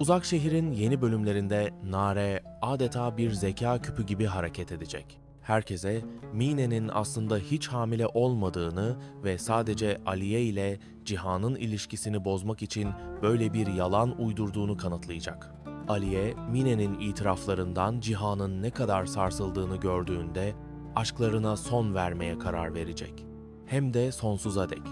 Uzak şehrin yeni bölümlerinde Nare adeta bir zeka küpü gibi hareket edecek. Herkese Mine'nin aslında hiç hamile olmadığını ve sadece Aliye ile Cihan'ın ilişkisini bozmak için böyle bir yalan uydurduğunu kanıtlayacak. Aliye, Mine'nin itiraflarından Cihan'ın ne kadar sarsıldığını gördüğünde aşklarına son vermeye karar verecek. Hem de sonsuza dek.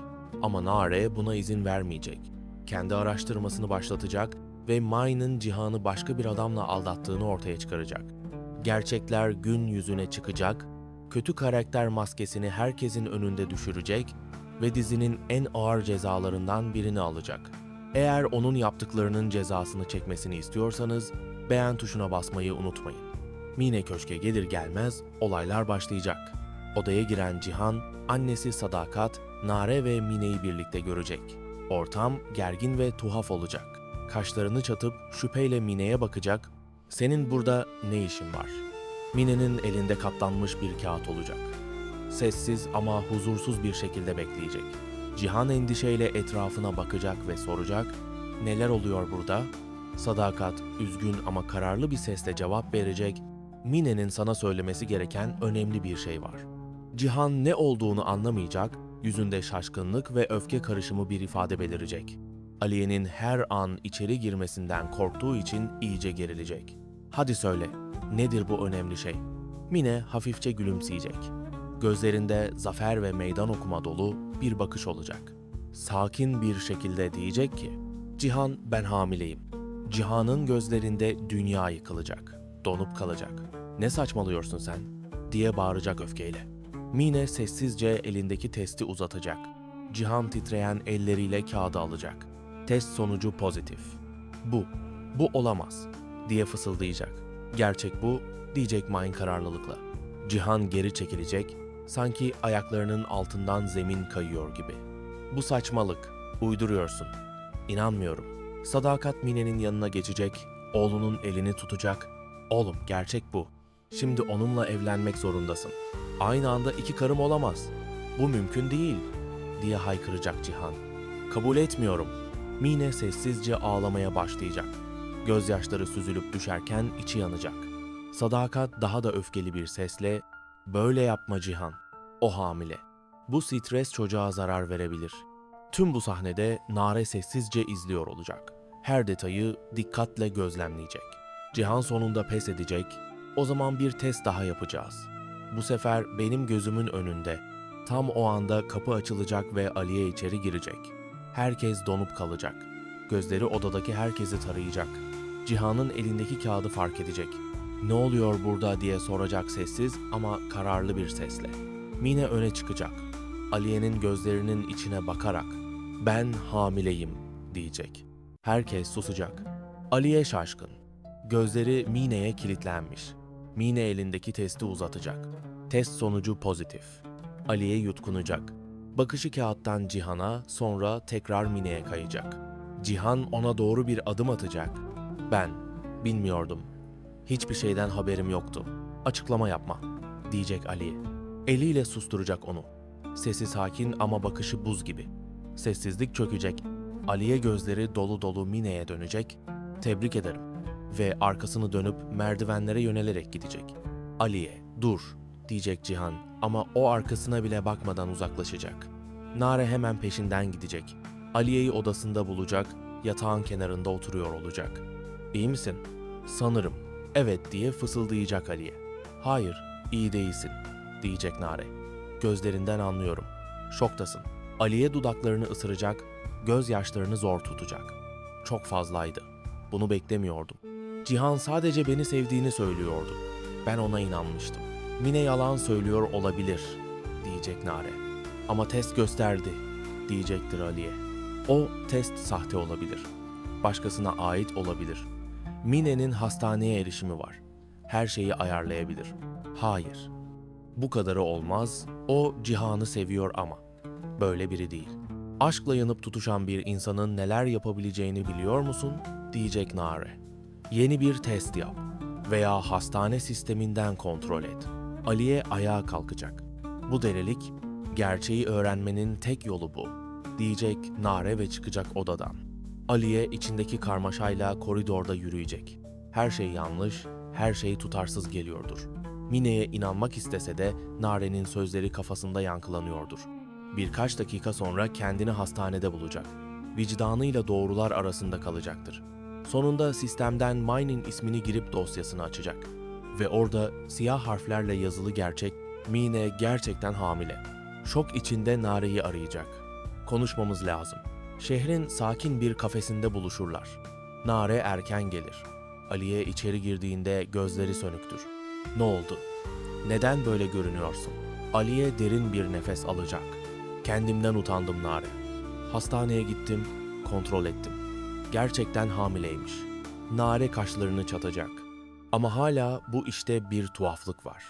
Ama Nare buna izin vermeyecek. Kendi araştırmasını başlatacak ve May'ın Cihan'ı başka bir adamla aldattığını ortaya çıkaracak. Gerçekler gün yüzüne çıkacak, kötü karakter maskesini herkesin önünde düşürecek ve dizinin en ağır cezalarından birini alacak. Eğer onun yaptıklarının cezasını çekmesini istiyorsanız beğen tuşuna basmayı unutmayın. Mine köşke gelir gelmez olaylar başlayacak. Odaya giren Cihan, annesi Sadakat, Nare ve Mine'yi birlikte görecek. Ortam gergin ve tuhaf olacak. Kaşlarını çatıp şüpheyle Mine'ye bakacak. Senin burada ne işin var? Mine'nin elinde katlanmış bir kağıt olacak. Sessiz ama huzursuz bir şekilde bekleyecek. Cihan endişeyle etrafına bakacak ve soracak, neler oluyor burada? Sadakat üzgün ama kararlı bir sesle cevap verecek, Mine'nin sana söylemesi gereken önemli bir şey var. Cihan ne olduğunu anlamayacak, yüzünde şaşkınlık ve öfke karışımı bir ifade belirecek. Aliye'nin her an içeri girmesinden korktuğu için iyice gerilecek. Hadi söyle, nedir bu önemli şey? Mine hafifçe gülümseyecek. Gözlerinde zafer ve meydan okuma dolu bir bakış olacak. Sakin bir şekilde diyecek ki, Cihan ben hamileyim. Cihan'ın gözlerinde dünya yıkılacak, donup kalacak. Ne saçmalıyorsun sen? diye bağıracak öfkeyle. Mine sessizce elindeki testi uzatacak. Cihan titreyen elleriyle kağıdı alacak. Test sonucu pozitif. Bu, bu olamaz diye fısıldayacak. Gerçek bu diyecek Main kararlılıkla. Cihan geri çekilecek, sanki ayaklarının altından zemin kayıyor gibi. Bu saçmalık, uyduruyorsun. İnanmıyorum. Sadakat Mine'nin yanına geçecek, oğlunun elini tutacak. Oğlum gerçek bu. Şimdi onunla evlenmek zorundasın. Aynı anda iki karım olamaz. Bu mümkün değil, diye haykıracak Cihan. Kabul etmiyorum. Mine sessizce ağlamaya başlayacak. Gözyaşları süzülüp düşerken içi yanacak. Sadakat daha da öfkeli bir sesle, "Böyle yapma Cihan. O hamile. Bu stres çocuğa zarar verebilir." Tüm bu sahnede Nare sessizce izliyor olacak. Her detayı dikkatle gözlemleyecek. Cihan sonunda pes edecek. O zaman bir test daha yapacağız. Bu sefer benim gözümün önünde. Tam o anda kapı açılacak ve Aliye içeri girecek. Herkes donup kalacak. Gözleri odadaki herkesi tarayacak. Cihan'ın elindeki kağıdı fark edecek. Ne oluyor burada diye soracak sessiz ama kararlı bir sesle. Mine öne çıkacak. Aliye'nin gözlerinin içine bakarak "Ben hamileyim." diyecek. Herkes susacak. Aliye şaşkın. Gözleri Mine'ye kilitlenmiş. Mine elindeki testi uzatacak. Test sonucu pozitif. Aliye yutkunacak. Bakışı kağıttan Cihan'a, sonra tekrar Mine'ye kayacak. Cihan ona doğru bir adım atacak. Ben, bilmiyordum. Hiçbir şeyden haberim yoktu. Açıklama yapma, diyecek Aliye. Eliyle susturacak onu. Sesi sakin ama bakışı buz gibi. Sessizlik çökecek. Aliye gözleri dolu dolu Mine'ye dönecek. Tebrik ederim. Ve arkasını dönüp merdivenlere yönelerek gidecek. Aliye, dur, diyecek Cihan ama o arkasına bile bakmadan uzaklaşacak. Nare hemen peşinden gidecek. Aliye'yi odasında bulacak, yatağın kenarında oturuyor olacak. İyi misin? Sanırım. Evet diye fısıldayacak Aliye. Hayır, iyi değilsin, diyecek Nare. Gözlerinden anlıyorum. Şoktasın. Aliye dudaklarını ısıracak, gözyaşlarını zor tutacak. Çok fazlaydı. Bunu beklemiyordum. Cihan sadece beni sevdiğini söylüyordu. Ben ona inanmıştım. Mine yalan söylüyor olabilir, diyecek Nare. Ama test gösterdi, diyecektir Aliye. O test sahte olabilir. Başkasına ait olabilir. Mine'nin hastaneye erişimi var. Her şeyi ayarlayabilir. Hayır. Bu kadarı olmaz. O Cihan'ı seviyor ama böyle biri değil. Aşkla yanıp tutuşan bir insanın neler yapabileceğini biliyor musun? diyecek Nare. Yeni bir test yap veya hastane sisteminden kontrol et. Aliye ayağa kalkacak. Bu delilik, gerçeği öğrenmenin tek yolu bu, diyecek Nare ve çıkacak odadan. Aliye içindeki karmaşayla koridorda yürüyecek. Her şey yanlış, her şey tutarsız geliyordur. Mine'ye inanmak istese de Nare'nin sözleri kafasında yankılanıyordur. Birkaç dakika sonra kendini hastanede bulacak. Vicdanıyla doğrular arasında kalacaktır. Sonunda sistemden Mine'in ismini girip dosyasını açacak. Ve orada siyah harflerle yazılı gerçek, Mine gerçekten hamile. Şok içinde Nare'yi arayacak. Konuşmamız lazım. Şehrin sakin bir kafesinde buluşurlar. Nare erken gelir. Aliye içeri girdiğinde gözleri sönüktür. Ne oldu? Neden böyle görünüyorsun? Aliye derin bir nefes alacak. Kendimden utandım Nare. Hastaneye gittim, kontrol ettim. Gerçekten hamileymiş. Nare kaşlarını çatacak. Ama hala bu işte bir tuhaflık var.